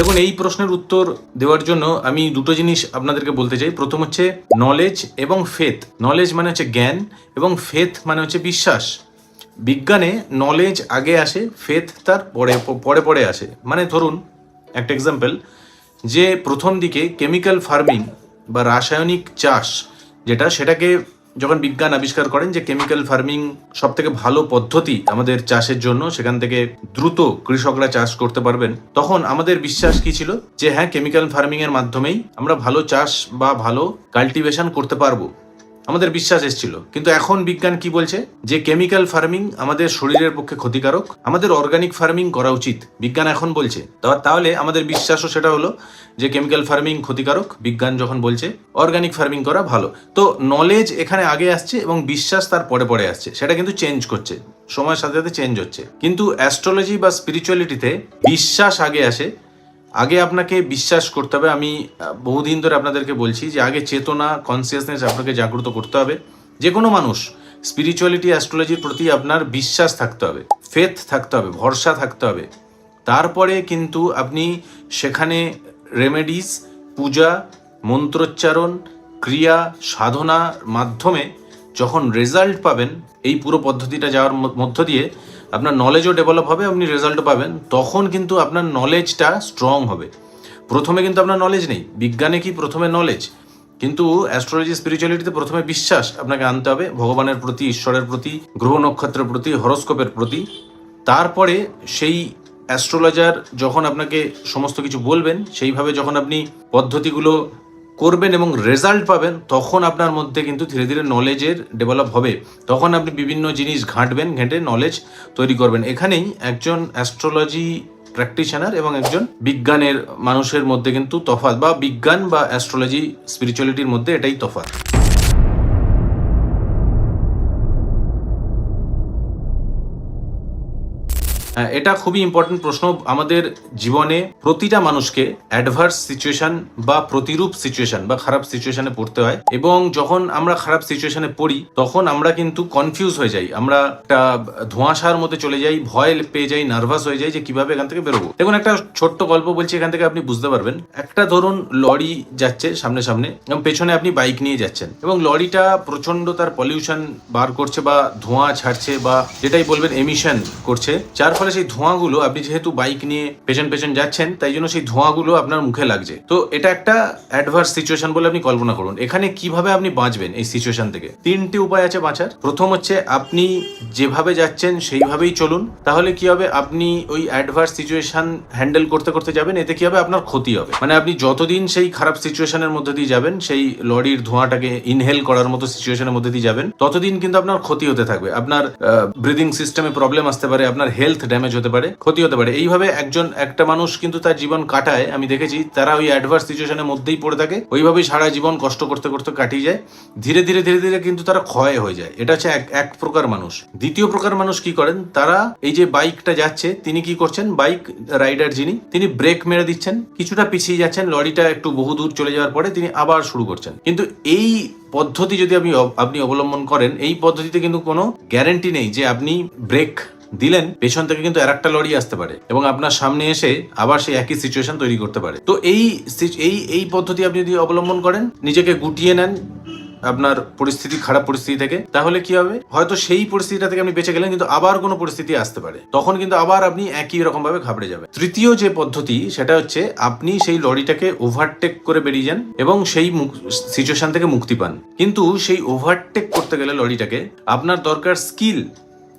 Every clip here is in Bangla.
দেখুন, এই প্রশ্নের উত্তর দেওয়ার জন্য আমি দুটো জিনিস আপনাদেরকে বলতে চাই। প্রথম হচ্ছে নলেজ এবং ফেথ নলেজ মানে হচ্ছে জ্ঞান এবং ফেথ মানে হচ্ছে বিশ্বাস। বিজ্ঞানে নলেজ আগে আসে ফেথ তার পরে পরে পরে আসে। মানে ধরুন, একটা এক্সাম্পল যে প্রথম দিকে কেমিক্যাল ফার্মিং বা রাসায়নিক চাষ, যেটা সেটাকে যখন বিজ্ঞান আবিষ্কার করেন যে কেমিক্যাল ফার্মিং সব থেকে ভালো পদ্ধতি আমাদের চাষের জন্য, সেখান থেকে দ্রুত কৃষকরা চাষ করতে পারবেন, তখন আমাদের বিশ্বাস কি ছিল? যে হ্যাঁ কেমিক্যাল ফার্মিং এর মাধ্যমেই আমরা ভালো চাষ বা ভালো কাল্টিভেশন করতে পারব। আমাদের বিশ্বাস এসেছিল। কিন্তু এখন বিজ্ঞান কি বলছে? যে কেমিক্যাল ফার্মিং আমাদের শরীরের পক্ষে ক্ষতিকারক, আমাদের অর্গানিক ফার্মিং করা উচিত, বিজ্ঞান এখন বলছে। তাহলে আমাদের বিশ্বাসও সেটা হলো যে কেমিক্যাল ফার্মিং ক্ষতিকারক, বিজ্ঞান যখন বলছে অর্গানিক ফার্মিং করা ভালো। তো নলেজ এখানে আগে আসছে এবং বিশ্বাস তার পরে পরে আসছে। সেটা কিন্তু চেঞ্জ করছে, সময়ের সাথে সাথে চেঞ্জ হচ্ছে। কিন্তু অ্যাস্ট্রোলজি বা স্পিরিচুয়ালিটিতে বিশ্বাস আগে আসে আগে আপনাকে বিশ্বাস করতে হবে, আমি বহুদিন ধরে আপনাদেরকে বলছি যে আগে চেতনা কনসিয়াসনেস আপনাকে জাগ্রত করতে হবে। যে কোনো মানুষ স্পিরিচুয়ালিটি অ্যাস্ট্রোলজির প্রতি আপনার বিশ্বাস থাকতে হবে ফেথ থাকতে হবে, ভরসা থাকতে হবে। তারপরে কিন্তু আপনি সেখানে রেমেডিস পূজা, মন্ত্রোচ্চারণ, ক্রিয়া, সাধনার মাধ্যমে যখন রেজাল্ট পাবেন, এই পুরো পদ্ধতিটা যাওয়ার মধ্য দিয়ে আপনার নলেজও ডেভেলপ হবে, আপনি রেজাল্টও পাবেন। তখন কিন্তু আপনার নলেজটা স্ট্রং হবে। প্রথমে কিন্তু আপনার নলেজ নেই। বিজ্ঞানে কি প্রথমে নলেজ কিন্তু অ্যাস্ট্রোলজি স্পিরিচুয়ালিটিতে প্রথমে বিশ্বাস আপনাকে আনতে হবে, ভগবানের প্রতি, ঈশ্বরের প্রতি, গ্রহ নক্ষত্রের প্রতি হরস্কোপের প্রতি। তারপরে সেই অ্যাস্ট্রোলজার যখন আপনাকে সমস্ত কিছু বলবেন, সেইভাবে যখন আপনি পদ্ধতিগুলো করবেন এবং রেজাল্ট পাবেন, তখন আপনার মধ্যে কিন্তু ধীরে ধীরে নলেজের ডেভেলপ হবে। তখন আপনি বিভিন্ন জিনিস ঘাঁটবেন, ঘেঁটে নলেজ তৈরি করবেন। এখানেই একজন অ্যাস্ট্রোলজি প্র্যাকটিশনার এবং একজন বিজ্ঞানের মানুষের মধ্যে কিন্তু তফাৎ বা বিজ্ঞান বা অ্যাস্ট্রোলজি স্পিরিচুয়ালিটির মধ্যে এটাই তফাৎ। এটা খুবই ইম্পর্টেন্ট প্রশ্ন। আমাদের জীবনে প্রতিটা মানুষকে অ্যাডভার্স সিচুয়েশন বা প্রতিরূপ সিচুয়েশন বা খারাপ সিচুয়েশনে পড়তে হয় এবং যখন আমরা খারাপ সিচুয়েশনে পড়ি, তখন আমরা কিন্তু কনফিউজ হয়ে যাই। আমরা একটা ধোঁয়াশার মধ্যে চলে যাই, ভয় পেয়ে যাই নার্ভাস হয়ে যাই যে কীভাবে এখান থেকে বেরোবো। দেখুন, একটা ছোট্ট গল্প বলছি, এখান থেকে আপনি বুঝতে পারবেন। একটা ধরুন, লরি যাচ্ছে সামনে সামনে এবং পেছনে আপনি বাইক নিয়ে যাচ্ছেন এবং লরিটা প্রচণ্ড তার পলিউশন বার করছে বা ধোঁয়া ছাড়ছে বা যেটাই বলবেন এমিশন করছে, যার ফলে সেই ধোঁয়াগুলো, আপনি যেহেতু বাইক নিয়ে পেছন পেছন যাচ্ছেন, তাই জন্য সেই ধোঁয়াগুলো আপনার মুখে লাগছে। তো এটা একটা অ্যাডভার্স সিচুয়েশন বলে আপনি কল্পনা করুন। এখানে কীভাবে আপনি বাঁচবেন এই সিচুয়েশন থেকে? তিনটি উপায় আছে বাঁচার। প্রথম হচ্ছে আপনি যেভাবে যাচ্ছেন সেইভাবেই চলুন। তাহলে কি হবে? আপনি ওই অ্যাডভার্স সিচুয়েশন হ্যান্ডেল করতে করতে যাবেন, এতে কি হবে? আপনার ক্ষতি হবে। মানে আপনি যতদিন সেই খারাপ সিচুয়েশনের মধ্যে দিয়ে যাবেন, সেই লরির ধোঁয়াটাকে ইনহেল করার মতো সিচুয়েশনের মধ্যে দিয়ে যাবেন, ততদিন কিন্তু আপনার ক্ষতি হতে থাকবে। আপনার ব্রিদিং সিস্টেমে প্রবলেম আসতে পারে, আপনার হেলথ ড্যামেজ হতে পারে, ক্ষতি হতে পারে। এইভাবে একজন, একটা মানুষ কিন্তু তার জীবন কাটায়। আমি দেখেছি, তারা ওই অ্যাডভার্স সিচুয়েশনের মধ্যেই পড়ে থাকে। ওইভাবেই সারা জীবন কষ্ট করতে করতে কাটিয়ে যায়। ধীরে ধীরে ধীরে ধীরে কিন্তু তারা ক্ষয় হয়ে যায়। এটা হচ্ছে এক এক প্রকার মানুষ। দ্বিতীয় প্রকার মানুষ কি করেন? তারা এই যে বাইকটা যাচ্ছে, তিনি কি করছেন? বাইক রাইডার যিনি, তিনি ব্রেক মেরে দিচ্ছেন। কিছুটা পিছিয়ে যাচ্ছেন, লরিটা একটু বহু দূর চলে যাওয়ার পরে তিনি আবার শুরু করছেন। কিন্তু এই পদ্ধতি যদি আপনি আপনি অবলম্বন করেন, এই পদ্ধতিতে কিন্তু কোনো গ্যারেন্টি নেই যে আপনি ব্রেক দিলেন, পেছন থেকে কিন্তু আর একটা লরি আসতে পারে এবং আপনার সামনে এসে আবার সেই একই সিচুয়েশন তৈরি করতে পারে। তো এই এই এই পদ্ধতি আপনি যদি অবলম্বন করেন, নিজেকে গুটিয়ে নেন আপনার পরিস্থিতি, খারাপ পরিস্থিতি থেকে, তাহলে কি হবে? হয়তো সেই পরিস্থিতিটা থেকে আপনি বেঁচে গেলেন, কিন্তু আবার কোনো পরিস্থিতি আসতে পারে। তখন কিন্তু আবার আপনি একই রকম ভাবে ঘাবড়ে যাবেন। তৃতীয় যে পদ্ধতি, সেটা হচ্ছে আপনি সেই লরিটাকে ওভারটেক করে বেরিয়ে যান এবং সেই সিচুয়েশন থেকে মুক্তি পান। কিন্তু সেই ওভারটেক করতে গেলে লরিটাকে আপনার দরকার স্কিল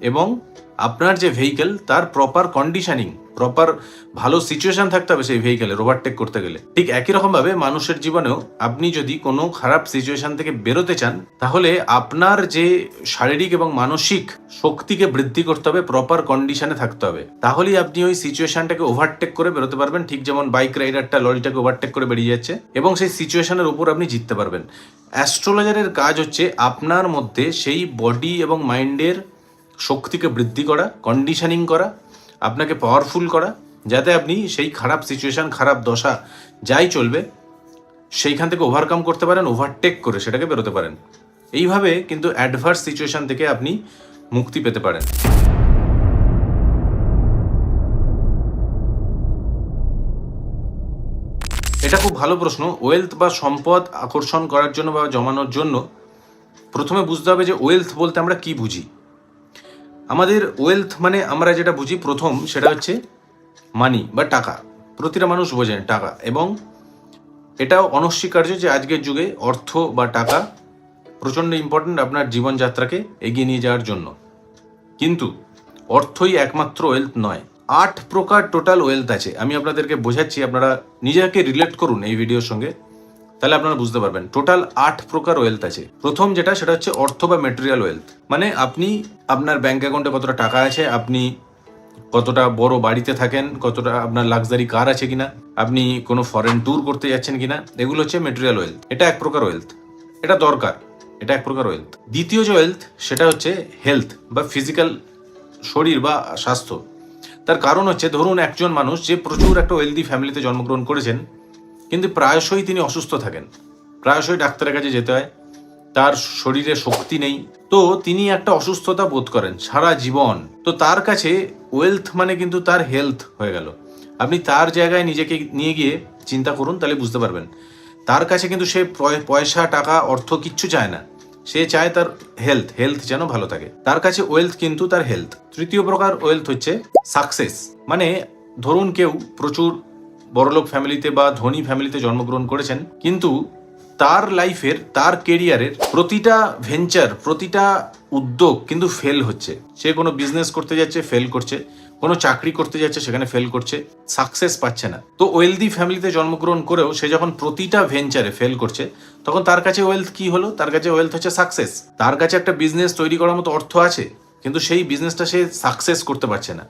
এবং আপনার যে ভেহিকেল তার প্রপার কন্ডিশনিং প্রপার ভালো সিচুয়েশন থাকতে হবে সেই ভেহিকেলের ওভারটেক করতে গেলে। ঠিক একই রকম ভাবে মানুষের জীবনেও আপনি যদি কোনো খারাপ সিচুয়েশন থেকে বেরোতে চান, তাহলে আপনার যে শারীরিক এবং মানসিক শক্তিকে বৃদ্ধি করতে হবে প্রপার কন্ডিশনে থাকতে হবে। তাহলেই আপনি ওই সিচুয়েশনটাকে ওভারটেক করে বেরোতে পারবেন। ঠিক যেমন বাইক রাইডারটা লরিটাকে ওভারটেক করে বেরিয়ে যাচ্ছে এবং সেই সিচুয়েশনের উপর আপনি জিততে পারবেন। অ্যাস্ট্রোলজারের কাজ হচ্ছে আপনার মধ্যে সেই বডি এবং মাইন্ডের শক্তিকে বৃদ্ধি করা কন্ডিশনিং করা, আপনাকে পাওয়ারফুল করা, যাতে আপনি সেই খারাপ সিচুয়েশন খারাপ দশা যাই চলবে, সেইখান থেকে ওভারকাম করতে পারেন ওভারটেক করে সেটাকে বেরোতে পারেন। এইভাবে কিন্তু অ্যাডভার্স সিচুয়েশন থেকে আপনি মুক্তি পেতে পারেন। এটা খুব ভালো প্রশ্ন। ওয়েলথ বা সম্পদ আকর্ষণ করার জন্য বা জমানোর জন্য প্রথমে বুঝতে হবে যে ওয়েলথ বলতে আমরা কি বুঝি। আমাদের ওয়েলথ মানে আমরা যেটা বুঝি প্রথম, সেটা হচ্ছে মানি বা টাকা। প্রতিটা মানুষ বোঝেন টাকা। এবং এটাও অনস্বীকার্য যে আজকের যুগে অর্থ বা টাকা প্রচণ্ড ইম্পর্ট্যান্ট আপনার জীবনযাত্রাকে এগিয়ে নিয়ে যাওয়ার জন্য। কিন্তু অর্থই একমাত্র ওয়েলথ নয়। আট প্রকার টোটাল ওয়েলথ আছে। আমি আপনাদেরকে বোঝাচ্ছি, আপনারা নিজেকে রিলেট করুন এই ভিডিওর সঙ্গে। তাহলে আপনারা বুঝতে পারবেন। টোটাল আট প্রকার ওয়েলথ আছে। প্রথম যেটা, সেটা হচ্ছে অর্থ বা মেটেরিয়াল ওয়েলথ মানে আপনি আপনার ব্যাংক অ্যাকাউন্টে কতটা টাকা আছে, আপনি কতটা বড় বাড়িতে থাকেন, কতটা আপনার লাক্সারি কার আছে কিনা, আপনি কোনো ফরেন ট্যুর করতে যাচ্ছেন কিনা, এগুলো হচ্ছে মেটেরিয়াল ওয়েলথ এটা এক প্রকার ওয়েলথ এটা দরকার। এটা এক প্রকার ওয়েলথ দ্বিতীয় যে ওয়েলথ সেটা হচ্ছে হেলথ বা ফিজিক্যাল শরীর বা স্বাস্থ্য। তার কারণ হচ্ছে, ধরুন একজন মানুষ যে প্রচুর একটা ওয়েলদি ফ্যামিলিতে জন্মগ্রহণ করেছেন কিন্তু প্রায়শই তিনি অসুস্থ থাকেন। প্রায়শই ডাক্তারের কাছে যেতে হয়। তার শরীরে শক্তি নেই। তো তিনি একটা অসুস্থতা বোধ করেন, সারা জীবন। তো তার কাছে ওয়েলথ মানে কিন্তু তার হেলথ হয়ে গেল। আপনি তার জায়গায় নিজেকে নিয়ে গিয়ে চিন্তা করুন, তাহলে বুঝতে পারবেন। তার কাছে কিন্তু সে পয়- পয়সা, টাকা, অর্থ কিচ্ছু চায় না। সে চায় তার হেলথ হেলথ যেন ভালো থাকে। তার কাছে ওয়েলথ কিন্তু তার হেলথ তৃতীয় প্রকার ওয়েলথ হচ্ছে সাকসেস মানে ধরুন কেউ প্রচুর বড়লোক ফ্যামিলিতে বা ধনী ফ্যামিলিতে জন্মগ্রহণ করেছেন, কিন্তু তার লাইফের, তার কেরিয়ারের প্রতিটা ভেঞ্চার, প্রতিটা উদ্যোগ কিন্তু ফেল হচ্ছে। সে কোনো বিজনেস করতে যাচ্ছে, ফেল করছে। কোনো চাকরি করতে যাচ্ছে, সেখানে ফেল করছে। সাকসেস পাচ্ছে না। তো ওয়েলদি ফ্যামিলিতে জন্মগ্রহণ করেও সে যখন প্রতিটা ভেঞ্চারে ফেল করছে, তখন তার কাছে ওয়েলথ কি হলো? তার কাছে ওয়েলথ হচ্ছে সাকসেস। তার কাছে একটা বিজনেস তৈরি করার মতো অর্থ আছে, কিন্তু সেই বিজনেসটা সে সাকসেস করতে পারছে না।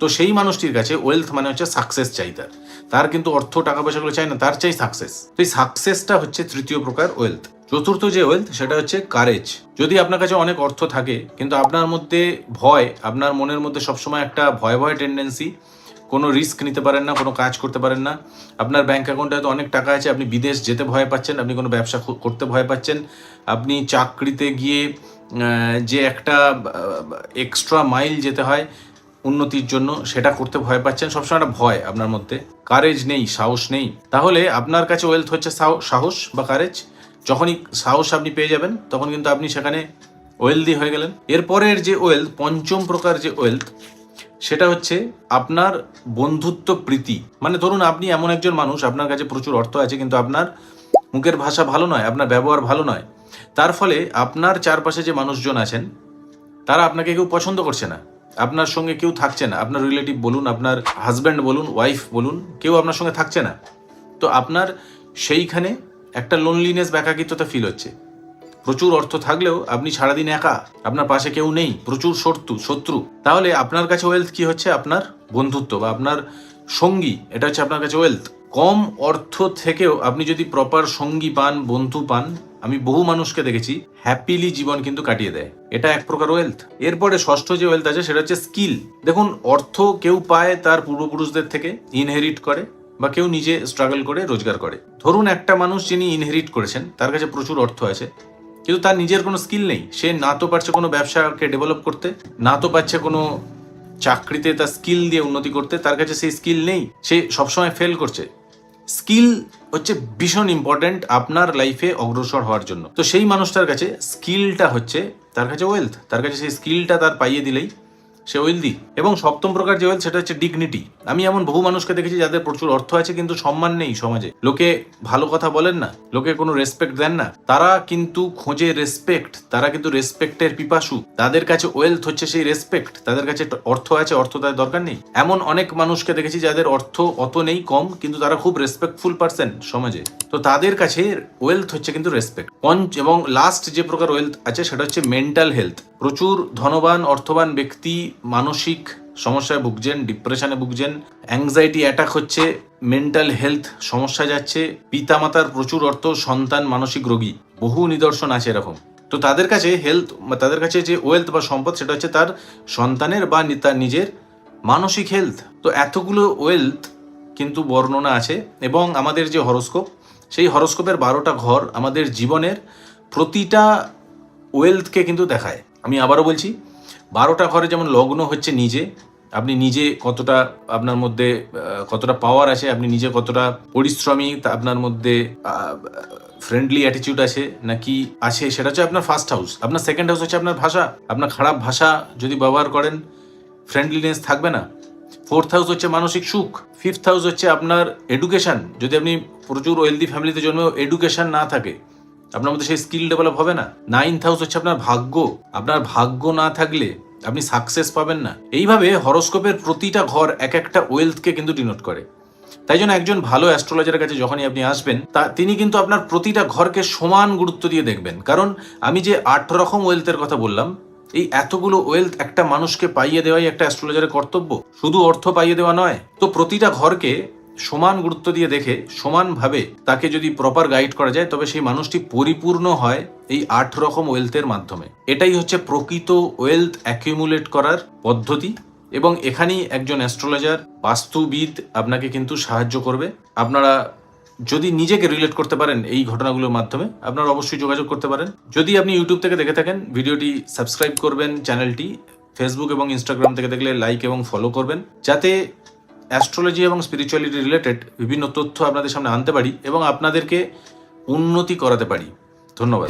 তো সেই মানুষটির কাছে ওয়েলথ মানে হচ্ছে সাকসেস চাই তার। তার কিন্তু অর্থ টাকা পয়সাগুলো চাই না, তার চাই সাকসেস তো এই সাকসেসটা হচ্ছে তৃতীয় প্রকার ওয়েলথ চতুর্থ যে ওয়েলথ সেটা হচ্ছে কারেজ যদি আপনার কাছে অনেক অর্থ থাকে, কিন্তু আপনার মধ্যে ভয়, আপনার মনের মধ্যে সবসময় একটা ভয় ভয় টেন্ডেন্সি কোনো রিস্ক নিতে পারেন না, কোনো কাজ করতে পারেন না, আপনার ব্যাঙ্ক অ্যাকাউন্টে হয়তো অনেক টাকা আছে, আপনি বিদেশ যেতে ভয় পাচ্ছেন, আপনি কোনো ব্যবসা করতে ভয় পাচ্ছেন, আপনি চাকরিতে গিয়ে যে একটা এক্সট্রা মাইল যেতে হয় উন্নতির জন্য সেটা করতে ভয় পাচ্ছেন, সবসময় একটা ভয় আপনার মধ্যে। কারেজ নেই, সাহস নেই। তাহলে আপনার কাছে ওয়েলথ হচ্ছে সাহ- সাহস বা কারেজ যখনই সাহস আপনি পেয়ে যাবেন, তখন কিন্তু আপনি সেখানে ওয়েলদি হয়ে গেলেন। এরপরের যে ওয়েলথ পঞ্চম প্রকার যে ওয়েলথ সেটা হচ্ছে আপনার বন্ধুত্ব প্রীতি। মানে ধরুন আপনি এমন একজন মানুষ, আপনার কাছে প্রচুর অর্থ আছে, কিন্তু আপনার মুখের ভাষা ভালো নয়, আপনার ব্যবহার ভালো নয়। তার ফলে আপনার চারপাশে যে মানুষজন আছেন, তারা আপনাকে কেউ পছন্দ করছে না। আপনার সঙ্গে কেউ থাকছে না। আপনার রিলেটিভ বলুন, আপনার হাজব্যান্ড বলুন ওয়াইফ বলুন, কেউ আপনার সঙ্গে থাকছে না। তো আপনার সেইখানে একটা লোনলিনেস বা একাকিত্বতা ফিল হচ্ছে। প্রচুর অর্থ থাকলেও আপনি সারাদিন একা, আপনার পাশে কেউ নেই, প্রচুর শত্রু শত্রু। তাহলে আপনার কাছে ওয়েলথ কি হচ্ছে? আপনার বন্ধুত্ব বা আপনার সঙ্গী, এটা হচ্ছে আপনার কাছে ওয়েলথ কম অর্থ থেকেও আপনি যদি প্রপার সঙ্গী পান, বন্ধু পান, আমি বহু মানুষকে দেখেছি হ্যাপিলি জীবন কিন্তু কাটিয়ে দেয়। এটা এক প্রকার ওয়েলথ এরপরে ষষ্ঠ যে ওয়েলথ আছে, সেটা হচ্ছে স্কিল দেখুন, অর্থ কেউ পায় তার পূর্বপুরুষদের থেকে ইনহেরিট করে, বা কেউ নিজে স্ট্রাগল করে, রোজগার করে। ধরুন একটা মানুষ যিনি ইনহেরিট করেছেন, তার কাছে প্রচুর অর্থ আছে, কিন্তু তার নিজের কোনো স্কিল নেই। সে না তো পারছে কোনো ব্যবসাকে ডেভেলপ করতে, না তো পারছে কোনো চাকরিতে তার স্কিল দিয়ে উন্নতি করতে, তার কাছে সেই স্কিল নেই। সে সবসময় ফেল করছে। স্কিল হচ্ছে ভীষণ ইম্পর্ট্যান্ট আপনার লাইফে অগ্রসর হওয়ার জন্য। তো সেই মানুষটার কাছে স্কিলটা হচ্ছে, তার কাছে ওয়েলথ তার কাছে সেই স্কিলটা তার পাইয়ে দিলেই সে ওয়েলদি এবং সপ্তম প্রকার যে ওয়েলথ সেটা হচ্ছে ডিগনিটি আমি এমন বহু মানুষকে দেখেছি যাদের প্রচুর অর্থ আছে কিন্তু সম্মান নেই সমাজে। লোকে ভালো কথা বলেন না, লোকে কোনো রেসপেক্ট দেন না। তারা কিন্তু খোঁজে রেসপেক্ট তারা কিন্তু রেসপেক্টের পিপাসু। তাদের কাছে ওয়েলথ হচ্ছে সেই রেসপেক্ট তাদের কাছে অর্থ আছে, অর্থ তাদের দরকার নেই। এমন অনেক মানুষকে দেখেছি যাদের অর্থ অত নেই কম, কিন্তু তারা খুব রেসপেক্টফুল পার্সন সমাজে। তো তাদের কাছে ওয়েলথ হচ্ছে কিন্তু রেসপেক্ট এবং লাস্ট যে প্রকার ওয়েলথ আছে, সেটা হচ্ছে মেন্টাল হেলথ প্রচুর ধনবান, অর্থবান ব্যক্তি মানসিক সমস্যায় ভুগছেন ডিপ্রেশনে ভুগছেন অ্যাংজাইটি অ্যাটাক হচ্ছে মেন্টাল হেলথ সমস্যা যাচ্ছে, পিতামাতার প্রচুর অর্থ, সন্তান, মানসিক রোগী, বহু নিদর্শন আছে এরকম। তো তাদের কাছে হেলথ তাদের কাছে যে ওয়েলথ বা সম্পদ, সেটা হচ্ছে তার সন্তানের বা তার নিজের মানসিক হেলথ তো এতগুলো ওয়েলথ কিন্তু বর্ণনা আছে এবং আমাদের যে হরস্কোপ সেই হরস্কোপের বারোটা ঘর আমাদের জীবনের প্রতিটা ওয়েলথকে কিন্তু দেখায়। আমি আবারও বলছি, বারোটা ঘরে যেমন লগ্ন হচ্ছে নিজে, আপনি নিজে কতটা আপনার মধ্যে কতটা পাওয়ার আছে, আপনি নিজে কতটা পরিশ্রমী, তা আপনার মধ্যে ফ্রেন্ডলি অ্যাটিটিউড আছে, নাকি আছে, সেটা হচ্ছে আপনার ফার্স্ট হাউস আপনার সেকেন্ড হাউস হচ্ছে আপনার ভাষা। আপনার খারাপ ভাষা যদি ব্যবহার করেন ফ্রেন্ডলিনেস থাকবে না। ফোর্থ হাউস হচ্ছে মানসিক সুখ। ফিফথ হাউস হচ্ছে আপনার এডুকেশন যদি আপনি প্রচুর ওয়েলদি ফ্যামিলিতে জন্মেও এডুকেশন না থাকে। আপনার মধ্যে সেই স্কিল ডেভেলপ হবে না। নাইন্থ হাউস হচ্ছে আপনার ভাগ্য। আপনার ভাগ্য না থাকলে আপনি সাকসেস পাবেন না। এইভাবে হরস্কোপের প্রতিটা ঘর এক একটা ওয়েলথকে কিন্তু ডিনোট করে। তাই জন্য একজন ভালো অ্যাস্ট্রোলজারের কাছে যখনই আপনি আসবেন, তা তিনি কিন্তু আপনার প্রতিটা ঘরকে সমান গুরুত্ব দিয়ে দেখবেন। কারণ আমি যে আট রকম ওয়েলথের কথা বললাম, এই এতগুলো ওয়েলথ একটা মানুষকে পাইয়ে দেওয়াই একটা অ্যাস্ট্রোলজারের কর্তব্য। শুধু অর্থ পাইয়ে দেওয়া নয়, তো প্রতিটা ঘরকে সমান গুরুত্ব দিয়ে দেখে, সমানভাবে তাকে যদি প্রপার গাইড করা যায়, তবে সেই মানুষটি পরিপূর্ণ হয় এই আট রকম ওয়েলথের মাধ্যমে। এটাই হচ্ছে প্রকৃত ওয়েলথ অ্যাকিউমুলেট করার পদ্ধতি এবং এখানেই একজন অ্যাস্ট্রোলজার বাস্তুবিদ আপনাকে কিন্তু সাহায্য করবে। আপনারা যদি নিজেকে রিলেট করতে পারেন এই ঘটনাগুলোর মাধ্যমে, আপনারা অবশ্যই যোগাযোগ করতে পারেন। যদি আপনি ইউটিউব থেকে দেখে থাকেন, ভিডিওটি সাবস্ক্রাইব করবেন চ্যানেলটি। ফেসবুক এবং ইনস্টাগ্রাম থেকে দেখলে লাইক এবং ফলো করবেন। যাতে অ্যাস্ট্রোলজি এবং স্পিরিচুয়ালিটি রিলেটেড বিভিন্ন তথ্য আপনাদের সামনে আনতে পারি এবং আপনাদেরকে উন্নতি করাতে পারি। ধন্যবাদ।